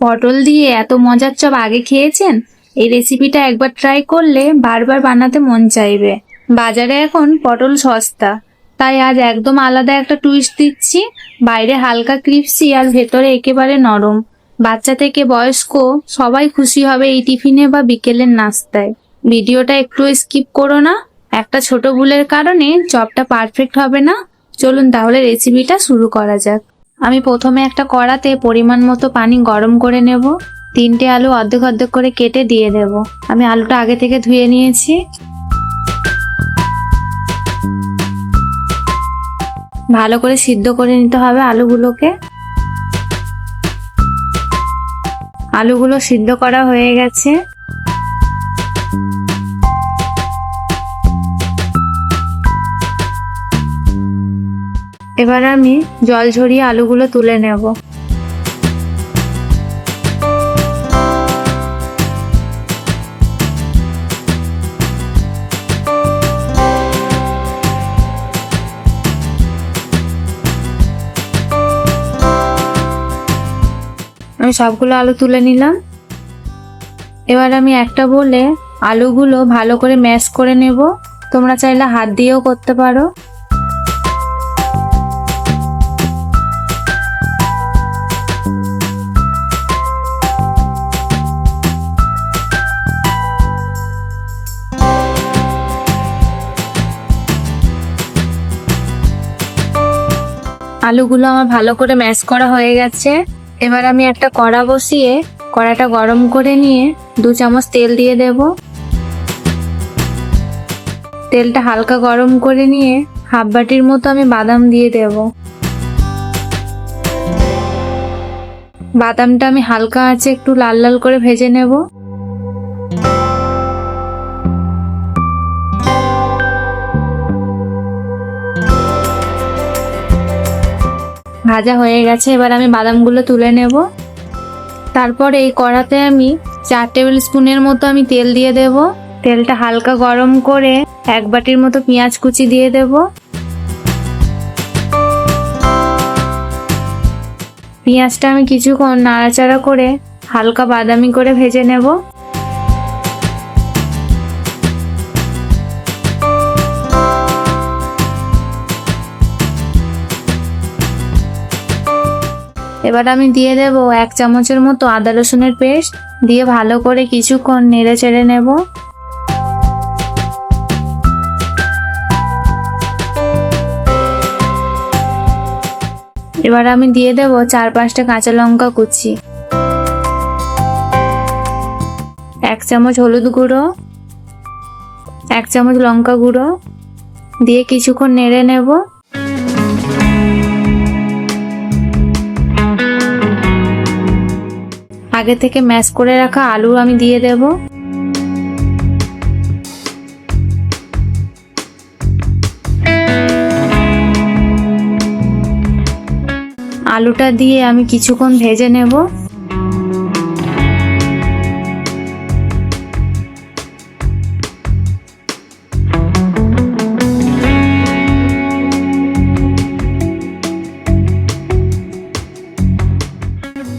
পটল দিয়ে এত মজার চপ আগে খেয়েছেন? এই রেসিপিটা একবার ট্রাই করলে বারবার বানাতে মন চাইবে। বাজারে এখন পটল সস্তা। তাই আজ একদম আলাদা একটা টুইস্ট দিচ্ছি। বাইরে হালকা ক্রিপসি আর ভেতরে একেবারে নরম। বাচ্চা থেকে বয়স্ক সবাই খুশি হবে এই টিফিনে বা বিকেলের নাস্তায়। ভিডিওটা একটু স্কিপ করো না। একটা ছোট ভুলের কারণে চপটা পারফেক্ট হবে না। চলুন তাহলে রেসিপিটা শুরু করা যাক। আমি প্রথমে একটা কড়াতে পরিমাণ মতো পানি গরম করে নেব। তিনটে আলু অর্ধেক অর্ধেক করে কেটে দিয়ে দেব। আমি আলুটা আগে থেকে ধুয়ে নিয়েছি। ভালো করে সিদ্ধ করে নিতে হবে আলুগুলোকে। আলুগুলো সিদ্ধ করা হয়ে গেছে। এবার আমি জল ঝরিয়ে আলুগুলো তুলে নেব। আমি সবগুলো আলু তুলে নিলাম। এবার আমি একটা বলে আলুগুলো ভালো করে ম্যাশ করে নেব। তোমরা চাইলে হাত দিয়েও করতে পারো। আলুগুলো আমার ভালো করে ম্যাশ করা হয়ে গেছে। এবার আমি একটা কড়া বসিয়ে কড়াটা গরম করে নিয়ে দু চামচ তেল দিয়ে দেব। তেলটা হালকা গরম করে নিয়ে হাফ বাটির মতো আমি বাদাম দিয়ে দেব। বাদামটা আমি হালকা আছে একটু লাল লাল করে ভেজে নেব। ভাজা হয়ে গেছে, এবার আমি বাদামগুলো তুলে নেব। তারপর এই কড়াতে আমি চার টেবিল স্পুনের মতো আমি তেল দিয়ে দেব। তেলটা হালকা গরম করে এক বাটির মতো পেঁয়াজ কুচি দিয়ে দেব। পেঁয়াজটা আমি কিছুক্ষণ নাড়াচাড়া করে হালকা বাদামি করে ভেজে নেব। এবার আমি দিয়ে দেব এক চামচের মতো আদা রসুনের পেস্ট। দিয়ে ভালো করে কিছুক্ষণ নেড়ে চেড়ে নেব। এবার আমি দিয়ে দেব চার পাঁচটা কাঁচা লঙ্কা কুচি। এক চামচ হলুদ গুঁড়ো। এক চামচ লঙ্কা গুঁড়ো। দিয়ে কিছুক্ষণ নেড়ে নেব। আগে থেকে ম্যাশ করে রাখা আলু আমি দিয়ে দেব। আলুটা দিয়ে আমি কিছুক্ষণ ভেজে নেব।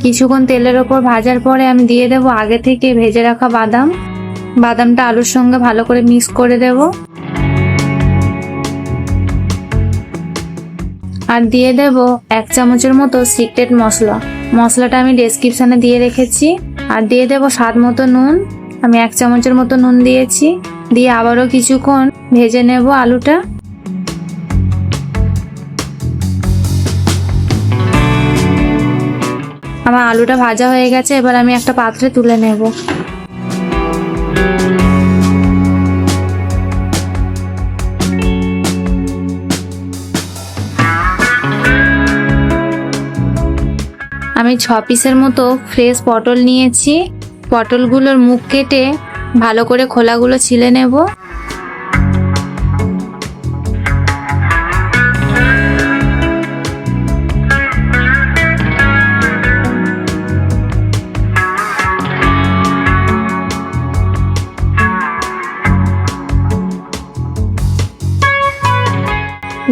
কিছুক্ষণ তেলের ওপর ভাজার পরে আমি দিয়ে দেব আগে থেকে ভেজে রাখা বাদাম। বাদামটা আলুর সঙ্গে ভালো করে মিক্স করে দেব। আর দিয়ে দেব এক চামচের মতো সিক্রেট মশলা। মশলাটা আমি ডেসক্রিপশানে দিয়ে রেখেছি। আর দিয়ে দেব স্বাদ মতো নুন। আমি এক চামচের মতো নুন দিয়েছি। দিয়ে আবারও কিছুক্ষণ ভেজে নেব আলুটা। আমার আলুটা ভাজা হয়ে গেছে, এবার আমি একটা পাত্রে তুলে নেব। আমি ছ পিসের মতো ফ্রেশ পটল নিয়েছি। পটলগুলোর মুখ কেটে ভালো করে খোলাগুলো ছিলে নেব।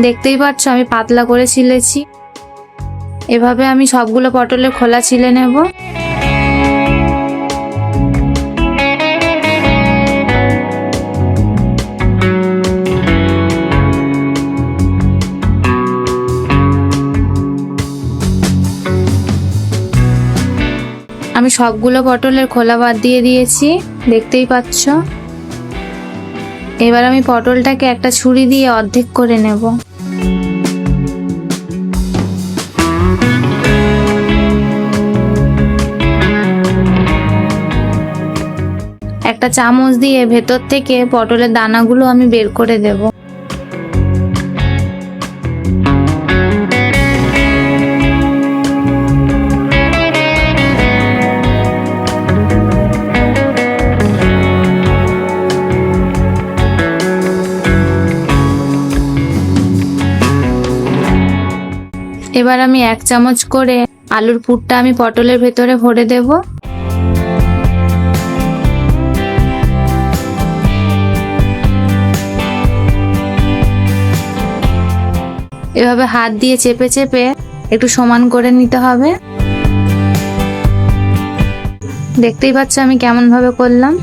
দেখতেই পাচ্ছ, আমি পাতলা করে ছিলেছি। এভাবে আমি সবগুলো পটলের খোলা ছিলে নেব। আমি সবগুলো পটলের খোলা বাদ দিয়ে দিয়েছি, দেখতেই পাচ্ছ। এবার আমি পটলটাকে একটা ছুরি দিয়ে অর্ধেক করে নেব। একটা চামচ দিয়ে ভেতর থেকে পটলের দানাগুলো আমি বের করে দেব। এবার আমি এক চামচ করে আলুর পুরটা আমি পটলের ভেতরে ভরে দেব। এভাবে হাত দিয়ে চেপে চেপে একটু সমান করে নিতে হবে। দেখতেই পাচ্ছ আমি কেমন ভাবে করলাম।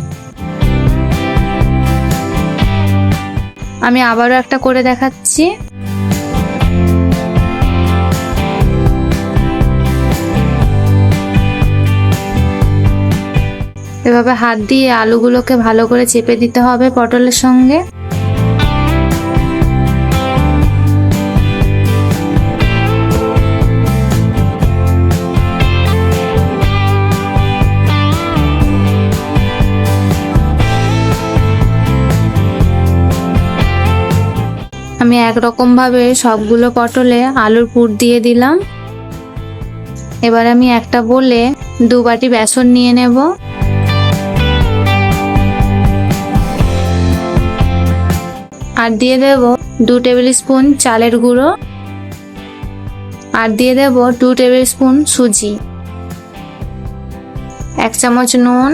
আমি আবারও একটা করে দেখাচ্ছি। এভাবে হাত দিয়ে আলুগুলোকে ভালো করে চেপে দিতে হবে পটলের সঙ্গে। আমি একরকম ভাবে সবগুলো পটলে আলুর পুর দিয়ে দিলাম। এবার আমি একটা বলে দু বাটি বেসন নিয়ে নেব। আর দিয়ে দেব দু টেবিল স্পুন চালের গুঁড়ো। আর দিয়ে দেব দু টেবিল স্পুন সুজি। এক চামচ নুন।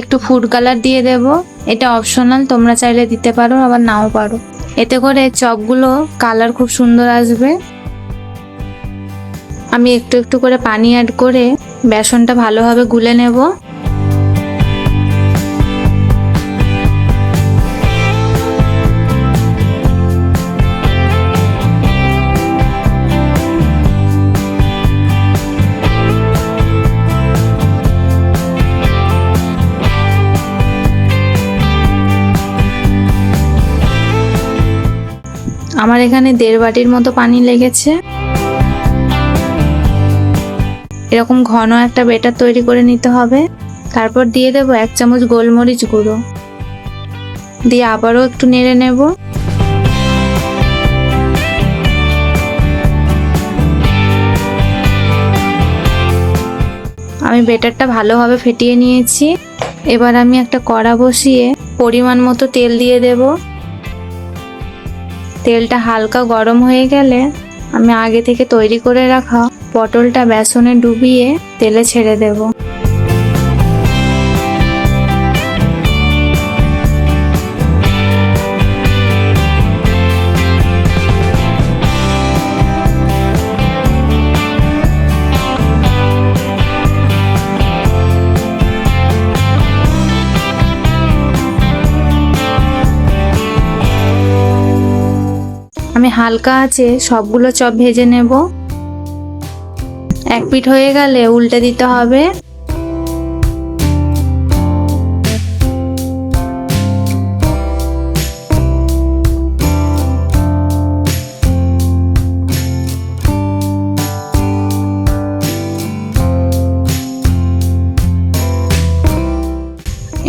একটু ফুড কালার দিয়ে দেব। এটা অপশনাল তোমরা চাইলে দিতে পারো, আবার নাও পারো। এতে করে চপগুলো কালার খুব সুন্দর আসবে। আমি একটু একটু করে পানি অ্যাড করে বেসনটা ভালোভাবে গুলে নেব। আমার এখানে দেড় বাটির মতো পানি লেগেছে। এরকম ঘন একটা বেটার তৈরি করে নিতে হবে। তারপর দিয়ে দেবো এক চামচ গোলমরিচ গুঁড়ো। দিয়ে আবারও একটু নেড়ে নেব। আমি বেটারটা ভালোভাবে ফেটিয়ে নিয়েছি। এবার আমি একটা কড়া বসিয়ে পরিমাণ মতো তেল দিয়ে দেবো। তেলটা হালকা গরম হয়ে গেলে আমি আগে থেকে তৈরি করে রাখা পটলটা বেসনে ডুবিয়ে তেলে ছেড়ে দেব। আমি হালকা আছে, সবগুলো চপ ভেজে নেব। এক পিঠ হয়ে গেলে উল্টে দিতে হবে।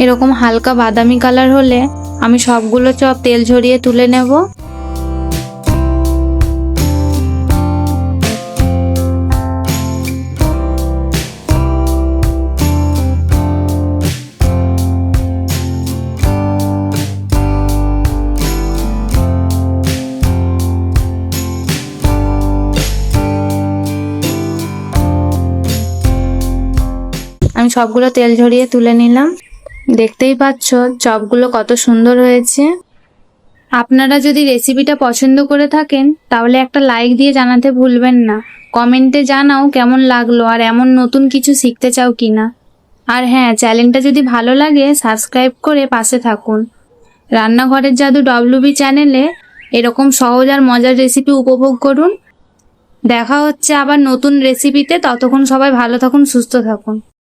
এরকম হালকা বাদামি কালার হলে আমি সবগুলো চপ তেল ঝরিয়ে তুলে নেব। সবগুলো তেল ঝরিয়ে তুলে নিলাম। দেখতেই পাচ্ছ, চপগুলো কত সুন্দর হয়েছে। আপনারা যদি রেসিপিটা পছন্দ করে থাকেন, তাহলে একটা লাইক দিয়ে জানাতে ভুলবেন না। কমেন্টে জানাও কেমন লাগল আর এমন নতুন কিছু শিখতে চাও কিনা। আর হ্যাঁ চ্যানেলটা যদি ভালো লাগে, সাবস্ক্রাইব করে পাশে থাকুন। রান্নাঘরের জাদু ডব্লিউবি চ্যানেলে এরকম সহজ আর মজার রেসিপি উপভোগ করুন। দেখা হচ্ছে আবার নতুন রেসিপিতে। ততক্ষণ সবাই ভালো থাকুন, সুস্থ থাকুন।